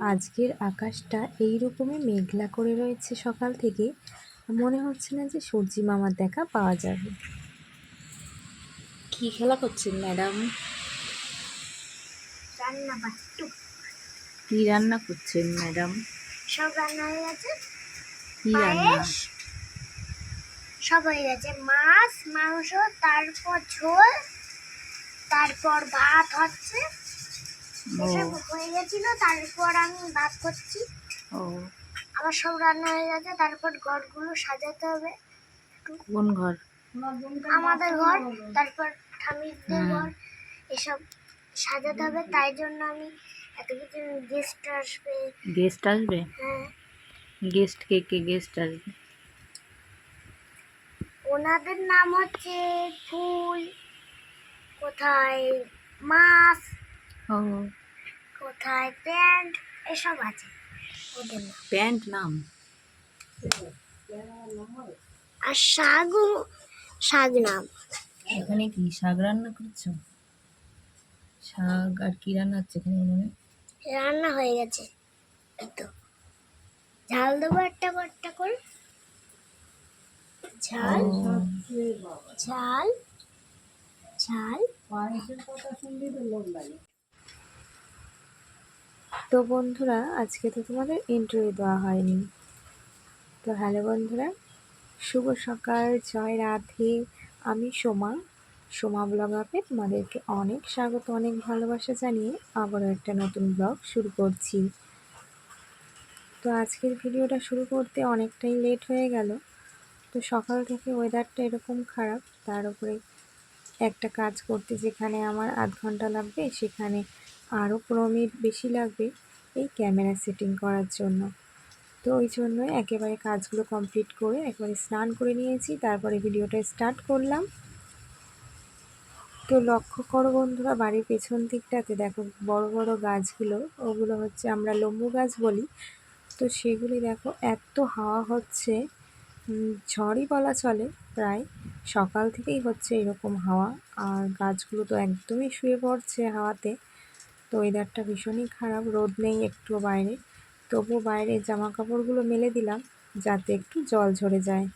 আজকের আকাশটা এই রকমই মেঘলা করে রয়েছে সকাল থেকে। মনে হচ্ছে না যে সূর্যি মামার দেখা পাওয়া যাবে। কি খেলা করছেন ম্যাডাম? রান্না কি রান্না করছেন ম্যাডাম? সব রান্না হয়ে গেছে? কি রান্না? সব হয়ে গেছে। মাছ মাংস তারপর ঝোল তারপর ভাত হচ্ছে। হয়ে গেছিল তারপর আমি ভাত করছি ও। আমার সব রান্না হয়ে গেছে তারপর ঘরগুলো সাজাতে হবে। কোন ঘর? আমাদের ঘর তারপর ঠামিদের হুম। ঘর এসব সাজাতে হবে। তাই জন্য আমি এত কিছু গেস্ট আসবে। গেস্ট আসবে? হ্যাঁ। গেস্ট কে কে গেস্ট আসবে? ওনাদের নাম হচ্ছে ফুল কোথায় মাছ কোথায় প্যান্ট? এসব আছে। ওদের নাম। প্যান্ট নাম? আর শাকও শাক নাম। এখানে কি শাক রান্না করছ? শাক আর কি রান্না হচ্ছে এখানে মনে রান্না হয়ে গেছে। এই তো। ঝাল দেবো একটা করে। একটা করে ঝাল ঝাল। ঝাল তো বন্ধুরা, আজকে তো তোমাদের ইন্টারভিউ দেওয়া হয়নি। তো হ্যালো বন্ধুরা, শুভ সকাল, জয় রাধে, আমি সোমা। সোমা ব্লগ আপে তোমাদেরকে অনেক স্বাগত, অনেক ভালোবাসা জানিয়ে আবারও একটা নতুন ব্লগ শুরু করছি। তো আজকের ভিডিওটা শুরু করতে অনেকটাই লেট হয়ে গেল। তো সকাল থেকে ওয়েদারটা এরকম খারাপ, তার উপরে একটা কাজ করতে যেখানে আমার আধ ঘণ্টা লাগবে, সেখানে আরও পনেরো মিনিট বেশি লাগবে এই ক্যামেরা সেটিং করার জন্য। তো ওই জন্য একেবারে কাজগুলো কমপ্লিট করে একবারে স্নান করে নিয়েছি, তারপরে ভিডিওটা স্টার্ট করলাম। তো লক্ষ্য করো বন্ধুরা, বাড়ির পেছন দিকটাতে দেখো বড় বড় গাছগুলো, ওগুলো হচ্ছে আমরা লম্বু গাছ বলি। তো সেগুলি দেখো এত হাওয়া হচ্ছে ঝড়ই বলা চলে প্রায়। সকাল থেকেই হচ্ছে এরকম হাওয়া, আর গাছগুলো তো একদমই শুয়ে পড়ছে হাওয়াতে। ওয়েদারটা ভীষণই খারাপ, রোদ নেই একটু বাইরে। তবুও বাইরে জামা কাপড়গুলো মেলে দিলাম যাতে একটু জল ঝরে যায়।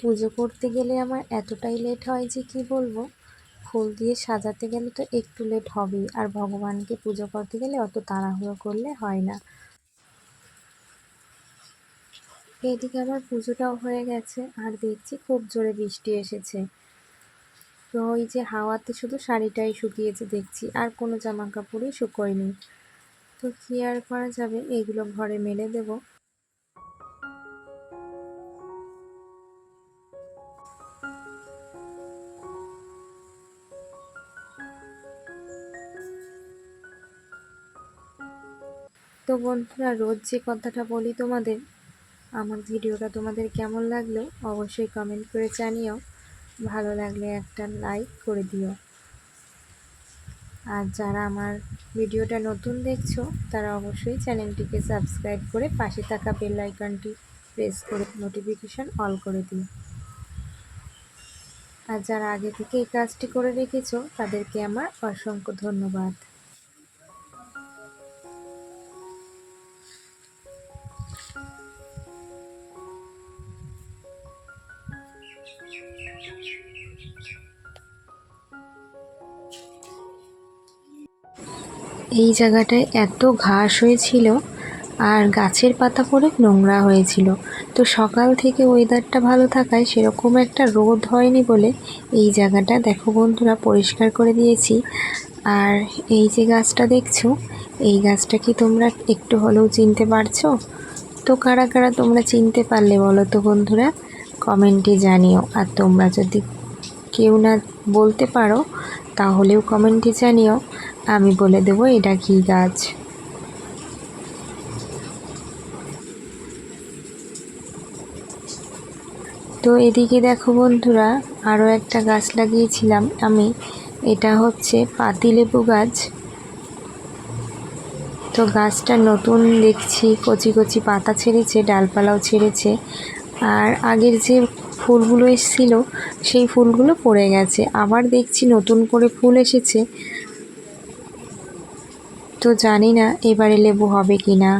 পুজো করতে গেলে আমার এতটাই লেট হয় যে কি বলব? ফুল দিয়ে সাজাতে গেলে তো একটু লেট হবেই। আর ভগবানকে পুজো করতে গেলে অত তাড়াহুড়ো করলে হয় না। এদিকে আমার পুজোটাও হয়ে গেছে, আর দেখছি খুব জোরে বৃষ্টি এসেছে। তো ওই যে হাওয়াতে শুধু শাড়িটাই শুকিয়েছে দেখছি, আর কোনো জামা কাপড়ই শুকোয়নি। তো কী আর করা যাবে, এগুলো ঘরে মেলে দেবো। তো বন্ধুরা, রোজ যে কথাটা বলি তোমাদের আমার ভিডিওটা তোমাদের কেমন লাগল অবশ্যই কমেন্ট করে জানিও। ভালো লাগলে একটা লাইক করে দিও। আর যারা আমার ভিডিওটা নতুন দেখছ, তারা অবশ্যই চ্যানেলটিকে সাবস্ক্রাইব করে পাশে থাকা বেল আইকনটি প্রেস করে নোটিফিকেশন অল করে দিও। আর যারা আগে থেকে এই কাজটি করে রেখেছো, তাদেরকে আমার অসংখ্য ধন্যবাদ। এই জায়গাটায় এত ঘাস হয়েছিল আর গাছের পাতা পড়ে নোংরা হয়েছিল। তো সকাল থেকে ওয়েদারটা ভালো থাকায় সেরকম একটা রোদ হয়নি বলে এই জায়গাটা দেখো বন্ধুরা পরিষ্কার করে দিয়েছি। আর এই যে গাছটা দেখছ, এই গাছটা কি তোমরা একটু হলেও চিনতে পারছ? তো কারা কারা তোমরা চিনতে পারলে বলো তো বন্ধুরা? কমেন্টে জানিও। আর তোমরা যদি কেউ না বলতে পারো, তাহলেও কমেন্টে জানিও। আমি বলে দেবো, এটা কী গাছ। তো এদিকে দেখো বন্ধুরা আরও একটা গাছ লাগিয়েছিলাম আমি। এটা হচ্ছে পাতিলেবু গাছ। তো গাছটা নতুন দেখছি, কচি কচি পাতা ছেড়েছে, ডালপালাও ছেড়েছে। আর আগের যে ফুলগুলো এসেছিল, সেই ফুলগুলো পড়ে গেছে। আবার দেখছি নতুন করে ফুল এসেছে। তো জানি না এবারে লেবু হবে কি না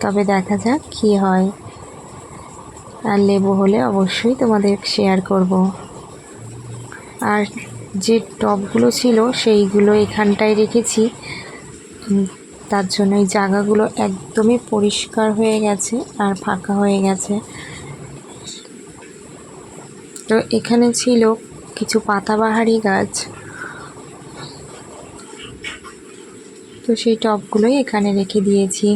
তবে দেখা যাক কী হয়। আর লেবু হলে অবশ্যই তোমাদের শেয়ার করব। আর যে টবগুলো ছিল সেইগুলো এখানটায় রেখেছি। তার জন্য এই জায়গাগুলো একদমই পরিষ্কার হয়ে গেছে আর ফাঁকা হয়ে গেছে। তো এখানে ছিল কিছু পাতাবাহারি গাছ। তো সেই টবগুলোই এখানে রেখে দিয়েছি।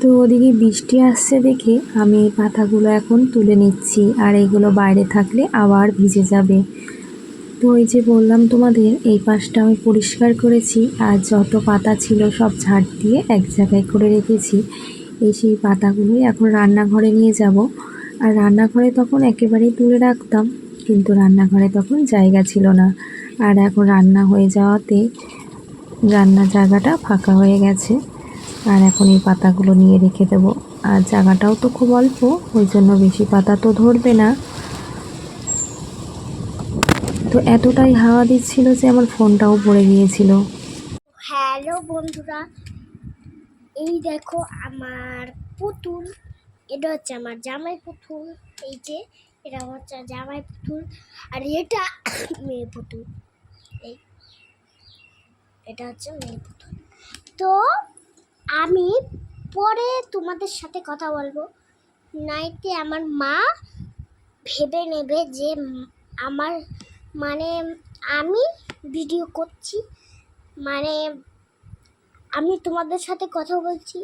তো ওদিকে বৃষ্টি আসছে দেখে আমি এই পাতাগুলো এখন তুলে নিচ্ছি, আর এগুলো বাইরে থাকলে আবার ভিজে যাবে। তো ওই যে বললাম তোমাদের, এই পাশটা আমি পরিষ্কার করেছি আর যত পাতা ছিল সব ঝাড় দিয়ে এক জায়গায় করে রেখেছি। এই সেই পাতাগুলোই এখন রান্নাঘরে নিয়ে যাব। আর রান্নাঘরে তখন একেবারেই তুলে রাখতাম, কিন্তু রান্নাঘরে তখন জায়গা ছিল না। আর এখন রান্না হয়ে যাওয়াতে রান্নার জায়গাটা ফাঁকা হয়ে গেছে। আর এখন এই পাতাগুলো নিয়ে রেখে দেবো। আর জায়গাটাও তো খুব অল্প, ওই জন্য বেশি পাতা তো ধরবে না। তো এতটাই হাওয়া দিচ্ছিল যে আমার ফোনটাও পড়ে গিয়েছিল। হ্যালো বন্ধুরা, এই দেখো আমার পুতুল। এটা হচ্ছে আমার জামাই পুতুল। এই যে, এটা হচ্ছে জামাই পুতুল। আর এটা মেয়ে পুতুল। এই, এটা হচ্ছে মেয়ে পুতুল। তো আমি পরে তোমাদের সাথে কথা বলব। নাইতে আমার মা ভেবে নেবে যে আমার মানে আমি ভিডিও করছি মানে আমি তোমাদের সাথে কথা বলছি।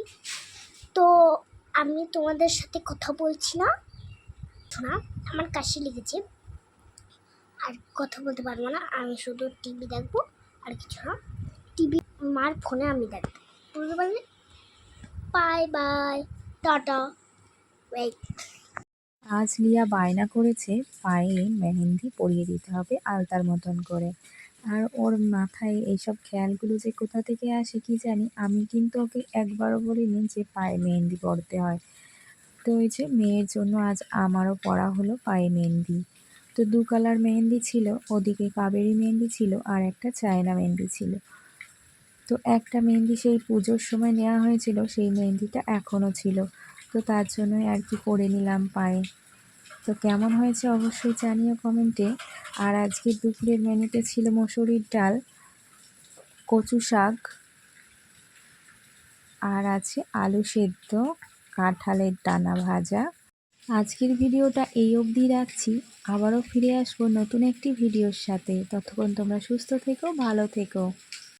তো আমি তোমাদের সাথে কথা বলছি না। শোনা, আমার কাশি লেগেছে। আর কথা বলতে পারব না, আমি শুধু টিভি দেখব, আর কিছু না। টিভি মার ফোনে আমি দেখব। বুঝতে পারলে? Bye bye tata. ওয়েট আজ লিয়া বায়না করেছে, পায়ে মেহেন্দি পরিয়ে দিতে হবে আলতার মতন করে। আর ওর মাথায় এইসব খেয়ালগুলো যে কোথা থেকে আসে কি জানি, আমি কিন্তু ওকে একবারও বলিনি যে পায়ে মেহেন্দি পরতে হয়। তো ওই যে মেয়ের জন্য আজ আমারও পড়া হলো পায়ে মেহেন্দি। তো দু কালার মেহেন্দি ছিল, ওদিকে কাবেরি মেহেন্দি ছিল আর একটা চায়না মেহেন্দি ছিল। তো একটা মেহেন্দি সেই পুজোর সময় নেওয়া হয়েছিল, সেই মেহেন্দিটা এখনও ছিল। তো তার জন্যই আর কি করে নিলাম পায়ে। তো কেমন হয়েছে অবশ্যই জানিও কমেন্টে আর আজকে দুপুরের মেনুতে ছিল মসুরির ডাল, কচু শাক, আর আছে আলু সেদ্ধ, কাঁঠালের দানা ভাজা। আজকের ভিডিওটা এই অবধি রাখছি। আবারও ফিরে আসব নতুন একটি ভিডিওর সাথে। ততক্ষণ তোমরা সুস্থ থেকো, ভালো থেকো।